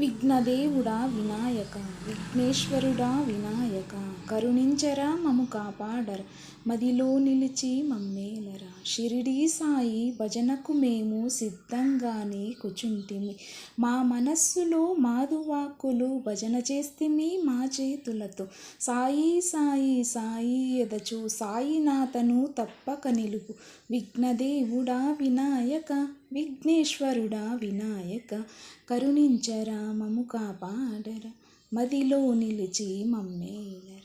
విఘ్నదేవుడా వినాయక విఘ్నేశ్వరుడా వినాయక కరుణించరా మము కాపాడర మదిలో నిలిచి మమ్మేలరా. షిరిడీ సాయి భజనకు మేము సిద్ధంగానే కూచుంటిమి. మా మనస్సులో మాధువాక్కులు భజన చేస్తిమి మా చేతులతో. సాయి సాయి సాయి ఎదచు సాయినాథను తప్పక నిలుపు. విఘ్నదేవుడా వినాయక విఘ్నేశ్వరుడా వినాయక కరుణించరా మము కాపాడరా మదిలో నిలిచి మమ్మేలరా.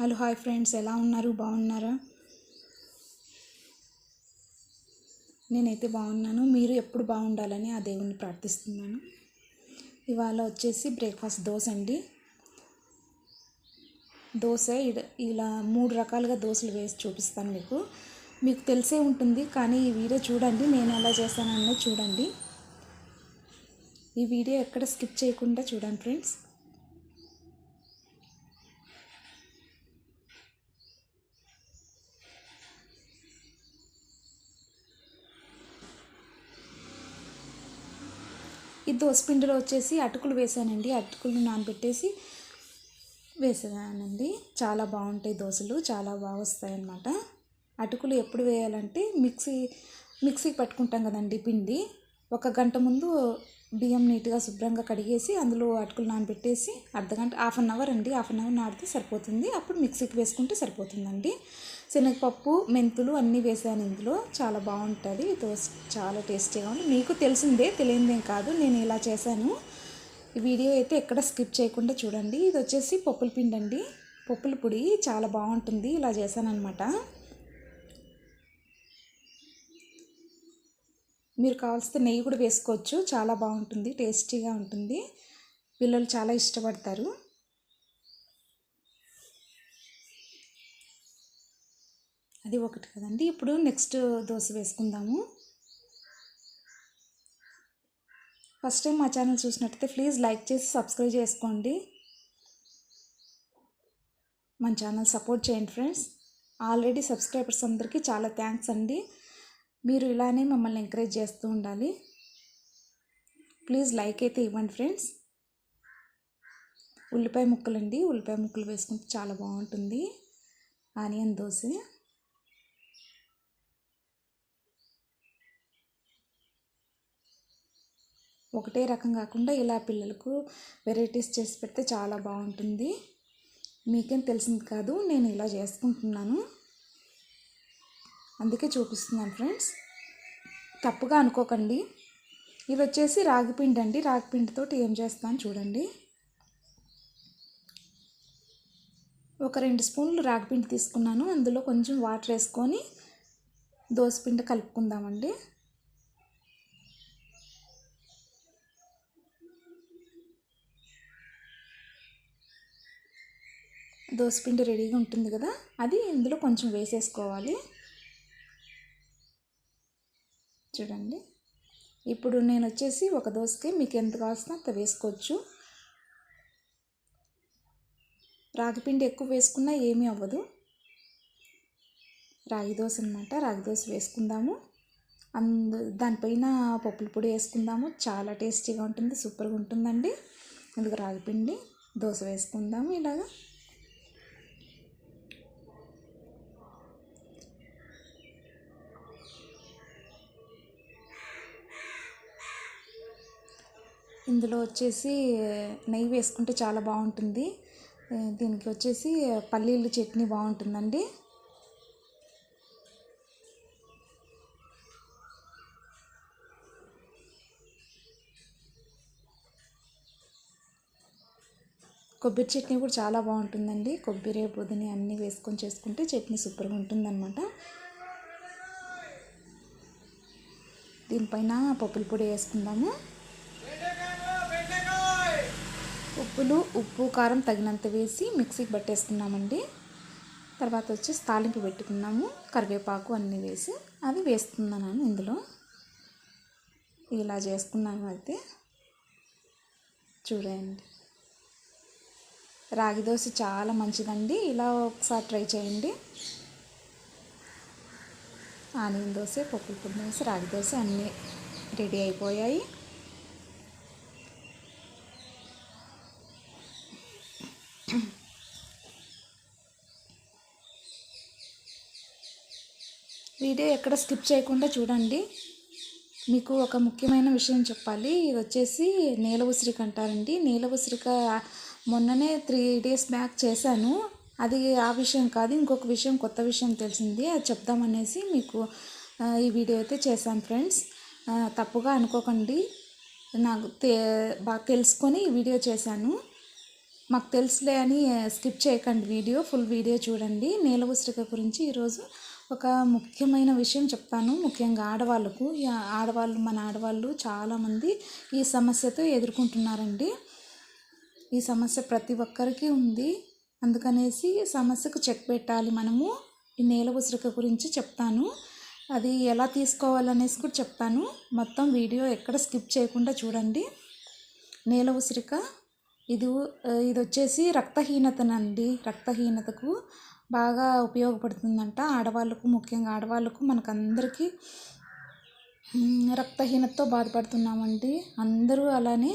హలో హాయ్ ఫ్రెండ్స్ ఎలా ఉన్నారు? బాగున్నారా? నేనైతే బాగున్నాను. మీరు ఎప్పుడు బాగుండాలని ఆ దేవుణ్ణి ప్రార్థిస్తున్నాను. ఇవాళ వచ్చేసి బ్రేక్ఫాస్ట్ దోశ అండి. దోశ ఇడ- ఇలా మూడు రకాలుగా దోశలు వేసి చూపిస్తాను మీకు. మీకు తెలిసే ఉంటుంది కానీ ఈ వీడియో చూడండి నేను ఎలా చేస్తానన్నది చూడండి. ఈ వీడియో ఎక్కడ స్కిప్ చేయకుండా చూడండి ఫ్రెండ్స్. ఈ దోసపిండిలో వచ్చేసి అటుకులు వేసానండి. అటుకులు నానబెట్టేసి వేసానండి చాలా బాగుంటాయి దోశలు చాలా బాగా వస్తాయన్నమాట. అటుకులు ఎప్పుడు వేయాలంటే మిక్సీ మిక్సీకి పట్టుకుంటాం కదండి పిండి. ఒక గంట ముందు బియ్యం నీట్గా శుభ్రంగా కడిగేసి అందులో అటుకులు నానబెట్టేసి అర్ధగంట హాఫ్ అన్ అవర్ అండి. హాఫ్ అన్ అవర్ నాడితే సరిపోతుంది. అప్పుడు మిక్సీకి వేసుకుంటే సరిపోతుందండి. శనగపప్పు మెంతులు అన్నీ వేసాను ఇందులో. చాలా బాగుంటుంది. దోశ చాలా టేస్టీగా ఉంది. మీకు తెలిసిందే తెలియదేం కాదు. నేను ఇలా చేశాను. ఈ వీడియో అయితే ఎక్కడ స్కిప్ చేయకుండా చూడండి. ఇది వచ్చేసి పప్పుల పిండి అండి. పప్పుల పొడి. చాలా బాగుంటుంది. ఇలా చేశాను మీరు కావాల్సిన నెయ్యి కూడా వేసుకోవచ్చు. చాలా బాగుంటుంది. టేస్టీగా ఉంటుంది. పిల్లలు చాలా ఇష్టపడతారు. అది ఒకటి కదండి. ఇప్పుడు నెక్స్ట్ దోశ వేసుకుందాము. ఫస్ట్ టైం మా ఛానల్ చూసినట్టయితే ప్లీజ్ లైక్ చేసి సబ్స్క్రైబ్ చేసుకోండి. మన ఛానల్ సపోర్ట్ చేయండి ఫ్రెండ్స్. ఆల్రెడీ సబ్స్క్రైబర్స్ అందరికీ చాలా థ్యాంక్స్ అండి. మీరు ఇలానే మమ్మల్ని ఎంకరేజ్ చేస్తూ ఉండాలి. ప్లీజ్ లైక్ అయితే ఇవ్వండి ఫ్రెండ్స్. ఉల్లిపాయ ముక్కలండి. ఉల్లిపాయ ముక్కలు వేసుకుంటే చాలా బాగుంటుంది. ఆనియన్ దోశ. ఒకటే రకం కాకుండా ఇలా పిల్లలకు వెరైటీస్ చేసి పెడితే చాలా బాగుంటుంది. మీకేం తెలిసింది కాదు నేను ఇలా చేసుకుంటున్నాను. అందుకే చూపిస్తున్నాను ఫ్రెండ్స్. తప్పుగా అనుకోకండి. ఇది వచ్చేసి రాగిపిండి అండి. రాగిపిండితో ఏం చేస్తాను చూడండి. ఒక రెండు స్పూన్లు రాగిపిండి తీసుకున్నాను. అందులో కొంచెం వాటర్ వేసుకొని దోసపిండి కలుపుకుందామండి. దోసపిండి రెడీగా ఉంటుంది కదా అది ఇందులో కొంచెం వేసేసుకోవాలి. చూడండి. ఇప్పుడు నేను వచ్చేసి ఒక దోసకి మీకు ఎంత కావాల్సిన అంత వేసుకోవచ్చు. రాగిపిండి ఎక్కువ వేసుకున్నా ఏమీ అవ్వదు. రాగి దోశ అనమాట రాగి దోశ వేసుకుందాము. అందు దానిపైన పప్పుల పొడి వేసుకుందాము. చాలా టేస్టీగా ఉంటుంది సూపర్గా ఉంటుందండి. అందుకు రాగిపిండి దోశ వేసుకుందాము ఇలాగా. ఇందులో వచ్చేసి నెయ్యి వేసుకుంటే చాలా బాగుంటుంది. దీనికి వచ్చేసి పల్లీలు చట్నీ బాగుంటుందండి. కొబ్బరి చట్నీ కూడా చాలా బాగుంటుందండి. కొబ్బరి పుదీని అన్నీ వేసుకొని చేసుకుంటే చట్నీ సూపర్గా ఉంటుందన్నమాట. దీనిపైన పప్పుల పొడి వేసుకుందాము. పప్పులు ఉప్పు కారం తగినంత వేసి మిక్సీకి పట్టేసుకున్నామండి తర్వాత వచ్చేసి తాలింపు పెట్టుకున్నాము. కరివేపాకు అన్నీ వేసి అవి వేస్తున్నాను ఇందులో. ఇలా చేసుకున్నాము అయితే. చూడండి. రాగి దోశ చాలా మంచిదండి. ఇలా ఒకసారి ట్రై చేయండి. ఆనియన్ దోశ పప్పుల పొడి దోశ రాగి దోశ అన్నీ రెడీ అయిపోయాయి. వీడియో ఎక్కడ స్కిప్ చేయకుండా చూడండి. మీకు ఒక ముఖ్యమైన విషయం చెప్పాలి. ఇది వచ్చేసి నీల ఉసిరిక అంటారండి నీల ఉసిరిక మొన్ననే త్రీ డేస్ బ్యాక్ చేశాను. అది ఆ విషయం కాదు ఇంకొక విషయం కొత్త విషయం తెలిసింది. అది చెప్దామనేసి మీకు ఈ వీడియో అయితే చేశాను ఫ్రెండ్స్. తప్పుగా అనుకోకండి. నాకు తె బాగా తెలుసుకొని ఈ వీడియో చేశాను. మాకు తెలుసులే అని స్కిప్ చేయకండి వీడియో ఫుల్ వీడియో చూడండి. నీల ఉసిరిక గురించి ఈరోజు ఒక ముఖ్యమైన విషయం చెప్తాను. ముఖ్యంగా ఆడవాళ్ళకు ఆడవాళ్ళు మన ఆడవాళ్ళు చాలామంది ఈ సమస్యతో ఎదుర్కొంటున్నారండి. ఈ సమస్య ప్రతి ఒక్కరికి ఉంది. అందుకనేసి సమస్యకు చెక్ పెట్టాలి మనము. ఈ నేల ఉసిరిక గురించి చెప్తాను. అది ఎలా తీసుకోవాలనేసి కూడా చెప్తాను. మొత్తం వీడియో ఎక్కడ స్కిప్ చేయకుండా చూడండి. నేల ఉసిరిక ఇది ఇది వచ్చేసి రక్తహీనతనండి. రక్తహీనతకు బాగా ఉపయోగపడుతుందంట. ఆడవాళ్ళకు ముఖ్యంగా ఆడవాళ్ళకు మనకందరికీ రక్తహీనతతో బాధపడుతున్నామండి. అందరూ అలానే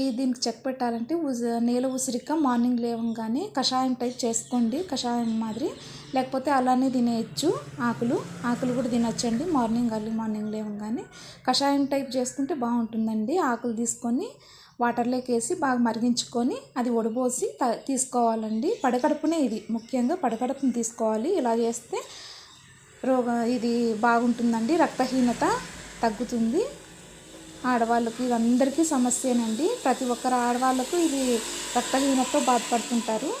ఈ దీనికి చెక్ పెట్టాలంటే ఉజ నేల ఉసిరిక మార్నింగ్ లేవంగానే కషాయం టైప్ చేసుకోండి. కషాయం మాదిరి. లేకపోతే అలానే తినేయచ్చు. ఆకులు ఆకులు కూడా తినొచ్చండి. మార్నింగ్ అర్లీ మార్నింగ్ లేవంగానే కషాయం టైప్ చేసుకుంటే బాగుంటుందండి. ఆకులు తీసుకొని వాటర్లోకి వేసి బాగా మరిగించుకొని అది ఒడిపోసి త- తీసుకోవాలండి. పడకడుపునే ఇది. ముఖ్యంగా పడకడుపుని తీసుకోవాలి. ఇలా చేస్తే రోగ ఇది బాగుంటుందండి. రక్తహీనత తగ్గుతుంది. ఆడవాళ్ళకి ఇది అందరికీ సమస్యేనండి. ప్రతి ఒక్కరు ఆడవాళ్ళకు ఇది రక్తహీనతతో బాధపడుతుంటారు.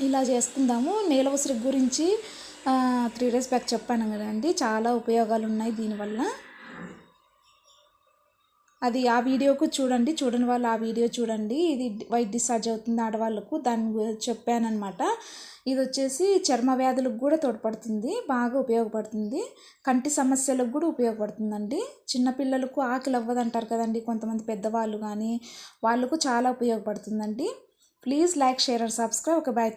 ఇలా చేసుకుందాము. నేల ఉసిరి గురించి త్రీ డేస్ బ్యాక్ చెప్పాను కదండి. చాలా ఉపయోగాలు ఉన్నాయి దీనివల్ల. అది ఆ వీడియోకు చూడండి చూడని వాళ్ళు ఆ వీడియో చూడండి. ఇది వైట్ డిశ్చార్జ్ అవుతుంది ఆడవాళ్ళకు దాని చెప్పానమాట ఇది వచ్చేసి చర్మ వ్యాధులకు కూడా తోడ్పడుతుంది బాగా ఉపయోగపడుతుంది. కంటి సమస్యలకు కూడా ఉపయోగపడుతుందండి. చిన్నపిల్లలకు ఆకలి అవ్వదు అంటారు కదండి కొంతమంది పెద్దవాళ్ళు కానీ వాళ్ళకు చాలా ఉపయోగపడుతుందండి. Please like share and subscribe. ఒక బై.